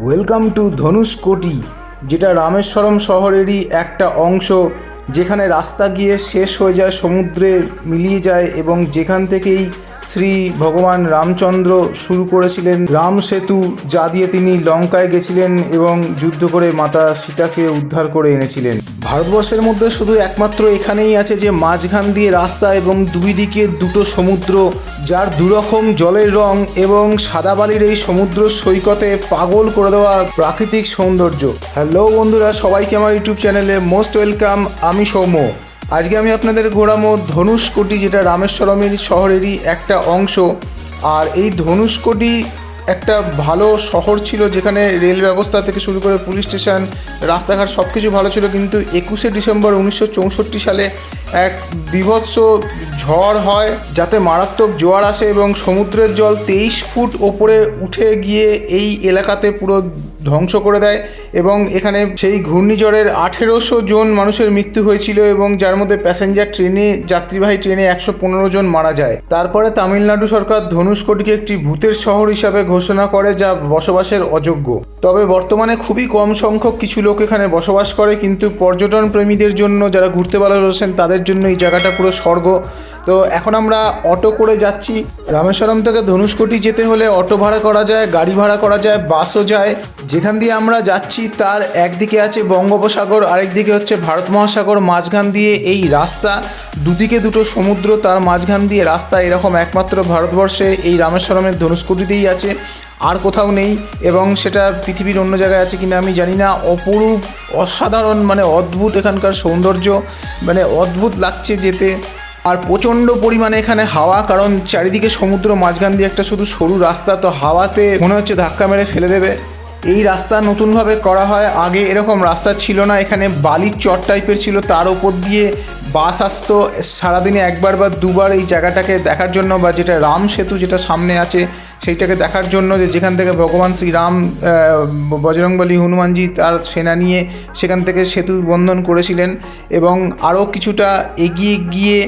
Welcome to ধনুষকোটি যেটা রামেশ্বরম শহরেরই একটা অংশ, যেখানে রাস্তা গিয়ে শেষ হয়ে যায়, সমুদ্রে মিলিয়ে যায় এবং যেখান থেকেই শ্রী ভগবান রামচন্দ্র শুরু করেছিলেন রাম সেতু, যা দিয়ে তিনি লঙ্কায় গেছিলেন এবং যুদ্ধ করে মাতা সীতাকে উদ্ধার করে এনেছিলেন। ভারতবর্ষের মধ্যে শুধু একমাত্র এখানেই আছে যে মাঝখান দিয়ে রাস্তা এবং দুই দিকে দুটো সমুদ্র, যার দুরকম জলের রং এবং সাদা বালির এই সমুদ্র সৈকতে পাগল করে দেওয়া প্রাকৃতিক সৌন্দর্য। হ্যালো বন্ধুরা, সবাইকে আমার ইউটিউব চ্যানেলে মোস্ট ওয়েলকাম, আমি সৌম্য। আজকে আমি আপনাদের ঘোরামো ধনুষ্কোটি, যেটা রামেশ্বরমের শহরেরই একটা অংশ। আর এই ধনুষ্কোটি একটা ভালো শহর ছিল, যেখানে রেল ব্যবস্থা থেকে শুরু করে পুলিশ স্টেশন, রাস্তাঘাট সব কিছু ভালো ছিল। কিন্তু একুশে ডিসেম্বর উনিশশো চৌষট্টি সালে এক বিভৎস ঝড় হয় যাতে মারাত্মক জোয়ার আসে এবং সমুদ্রের জল তেইশ ফুট ওপরে উঠে গিয়ে এই এলাকাতে পুরো ধ্বংস করে দেয় এবং এখানে সেই ঘূর্ণিঝড়ের আঠেরোশো জন মানুষের মৃত্যু হয়েছিল এবং যার মধ্যে প্যাসেঞ্জার ট্রেনে যাত্রীবাহী ট্রেনে একশো পনেরো জন মারা যায়। তারপরে তামিলনাড়ু সরকার ধনুষকোটিকে একটি ভূতের শহর হিসাবে ঘোষণা করে যা বসবাসের অযোগ্য। তবে বর্তমানে খুবই কম সংখ্যক কিছু লোক এখানে বসবাস করে, কিন্তু পর্যটন প্রেমীদের জন্য যারা ঘুরতে ভালোবাসেন তাদের জন্য এই জায়গাটা পুরো স্বর্গ। তো এখন আমরা অটো করে যাচ্ছি। রামেশ্বরম থেকে ধনুষকোটি যেতে হলে অটো ভাড়া করা যায়, গাড়ি ভাড়া করা যায়, বাসও যায়। যেখান দিয়ে আমরা যাচ্ছি তার একদিকে আছে বঙ্গোপসাগর, আরেকদিকে হচ্ছে ভারত মহাসাগর। মাঝখান দিয়ে এই রাস্তা, দুদিকে দুটো সমুদ্র, তার মাঝখান দিয়ে রাস্তা এরকম একমাত্র ভারতবর্ষে এই রামেশ্বরমের ধনুষকোটিতেই আছে। আর কোথাও নেই এবং সেটা পৃথিবীর অন্য জায়গায় আছে কিনা আমি জানি না। অপরূপ অসাধারণ মানে অদ্ভুত এখানকার সৌন্দর্য মানে অদ্ভুত লাগছে যেতে। আর প্রচণ্ড পরিমাণে এখানে হাওয়া, কারণ চারিদিকে সমুদ্র, মাঝখান দিয়ে একটা শুধু সরু রাস্তা, তো হাওয়াতে মনে হচ্ছে ধাক্কা মেরে ফেলে দেবে। এই রাস্তা নতুনভাবে করা হয়, আগে এরকম রাস্তা ছিল না, এখানে বালির চট টাইপের ছিল, তার ওপর দিয়ে বাস আসতো, সারাদিনে একবার বা দুবার এই জায়গাটাকে দেখার জন্য, বা যেটা রাম সেতু যেটা সামনে আছে সেইটাকে দেখার জন্য যে যেখান থেকে ভগবান শ্রীরাম বজরংবলী, হনুমানজি তার সেনা নিয়ে সেখান থেকে সেতু বন্ধন করেছিলেন এবং আরও কিছুটা এগিয়ে গিয়ে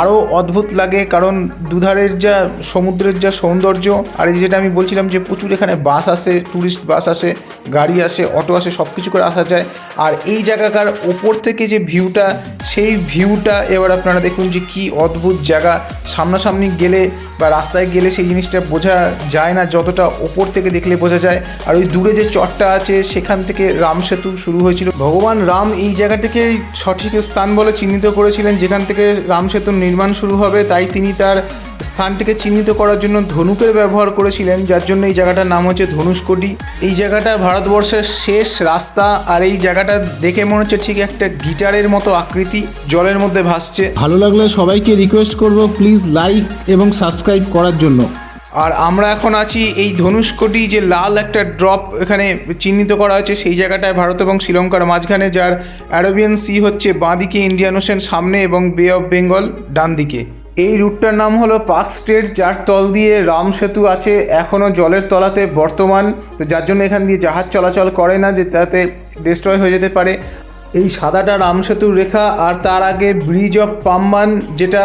আরও অদ্ভুত লাগে, কারণ দুধারের যা সমুদ্রের যা সৌন্দর্য, আর যেটা আমি বলছিলাম যে প্রচুর এখানে বাস আসে ট্যুরিস্ট বাস আসে, গাড়ি আসে অটো আসে সব কিছু করে আসা যায়। আর এই জায়গাকার ওপর থেকে যে ভিউটা, সেই ভিউটা এবার আপনারা দেখুন যে কী অদ্ভুত জায়গা। সামনাসামনি গেলে বা রাস্তায় গেলে সেই জিনিসটা বোঝা যায় না, যতটা ওপর থেকে দেখলে বোঝা যায়। আর ওই দূরে যে চটটা আছে, সেখান থেকে রাম সেতু শুরু হয়েছিল। ভগবান রাম এই জায়গাটাকে সঠিক স্থান বলে চিহ্নিত করেছিলেন, যেখান থেকে রাম সেতুর নির্মাণ শুরু হবে, তাই তিনি তার স্থানটিকে চিহ্নিত করার জন্য ধনুকের ব্যবহার করেছিলেন, যার জন্য এই জায়গাটার নাম হচ্ছে ধনুষকোটি এই জায়গাটা ভারতবর্ষের শেষ রাস্তা, আর এই জায়গাটা দেখে মনে হচ্ছে ঠিক একটা গিটারের মতো আকৃতি, জলের মধ্যে ভাসছে। ভালো লাগলে সবাইকে রিকোয়েস্ট করব প্লিজ লাইক এবং সাবস্ক্রাইব করার জন্য। আর আমরা এখন আছি এই ধনুষকোটি যে লাল একটা ড্রপ এখানে চিহ্নিত করা হয়েছে, সেই জায়গাটায় ভারত এবং শ্রীলঙ্কার মাঝখানে, যার অ্যারোবিয়ান সি হচ্ছে বাঁদিকে ইন্ডিয়ান ওশেন সামনে এবং বে অফ বেঙ্গল ডান দিকে। এই রুটটার নাম হলো পার্ক স্ট্রেট, যার তল দিয়ে রাম সেতু আছে এখনও জলের তলাতে বর্তমান। তো যার জন্য এখান দিয়ে জাহাজ চলাচল করে না, যে তাতে ডিস্ট্রয় হয়ে যেতে পারে। এই সাদাটা রাম সেতুর রেখা, আর তার আগে ব্রিজ অফ পাম্বান, যেটা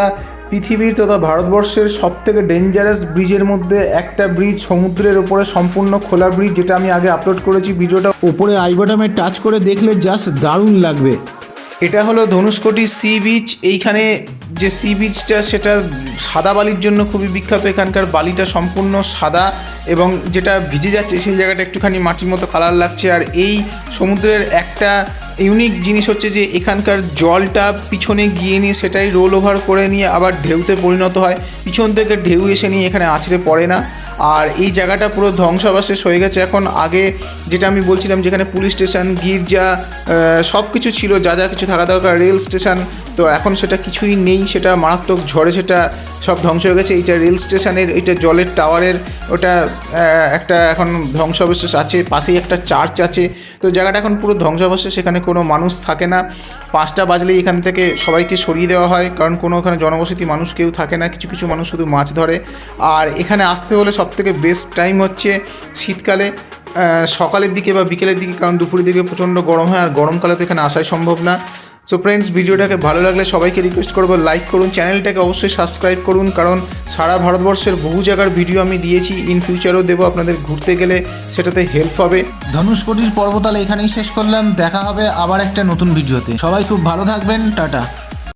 পৃথিবীর তথা ভারতবর্ষের সব থেকে ডেঞ্জারাস ব্রিজের মধ্যে একটা ব্রিজ সমুদ্রের ওপরে সম্পূর্ণ খোলা ব্রিজ যেটা আমি আগে আপলোড করেছি ভিডিওটা। ওপরে আই বাটমে টাচ করে দেখলে জাস্ট দারুণ লাগবে। এটা হলো ধনুষকোটি সি বিচ এইখানে যে সি বিচটা সেটা সাদা বালির জন্য খুবই বিখ্যাত। এখানকার বালিটা সম্পূর্ণ সাদা এবং যেটা ভিজে যাচ্ছে সেই জায়গাটা একটুখানি মাটির মতো কালার লাগছে। আর এই সমুদ্রের একটা ইউনিক জিনিস হচ্ছে যে এখানকার জলটা পিছনে গিয়ে নিয়ে সেটাই রোল ওভার করে নিয়ে আবার ঢেউতে পরিণত হয়। পিছন থেকে ঢেউ এসে নিয়ে এখানে আছড়ে পড়ে না। আর এই জায়গাটা পুরো ধ্বংসাবশেষ হয়ে গেছে। এখন আগে যেটা আমি বলছিলাম যেখানে পুলিশ স্টেশন, গির্জা সব কিছু ছিল, যা যা কিছু থাকা দরকার, রেল স্টেশন, তো এখন সেটা কিছুই নেই, সেটা মারাত্মক ঝড়ে সেটা সব ধ্বংস হয়ে গেছে। এইটা রেল স্টেশনের, এইটা জলের টাওয়ারের, ওটা একটা এখন ধ্বংসাবশেষ আছে, পাশেই একটা চার্চ আছে। তো জায়গাটা এখন পুরো ধ্বংসাবশেষ, সেখানে কোনো মানুষ থাকে না। পাঁচটা বাজলেই এখান থেকে সবাইকে সরিয়ে দেওয়া হয়, কারণ কোনো ওখানে জনবসতি মানুষ কেউ থাকে না, কিছু কিছু মানুষ শুধু মাছ ধরে। আর এখানে আসতে হলে সবথেকে বেস্ট টাইম হচ্ছে শীতকালে সকালের দিকে বা বিকেলের দিকে, কারণ দুপুরের দিকে প্রচণ্ড গরম হয়, আর গরমকালে তো এখানে আসাই সম্ভব না। সো ফ্রেন্ডস ভিডিওটাকে ভালো লাগলে সবাইকে রিকোয়েস্ট করব লাইক করুন চ্যানেলটাকে অবশ্যই সাবস্ক্রাইব করুন, কারণ সারা ভারতবর্ষের বহু জায়গার ভিডিও আমি দিয়েছি ইন ফিউচারও দেবো আপনাদের ঘুরতে গেলে, সেটাতে হেল্প হবে। ধনুষকটির পর্বতাল এখানেই শেষ করলাম, দেখা হবে আবার একটা নতুন ভিডিওতে সবাই খুব ভালো থাকবেন, টাটা।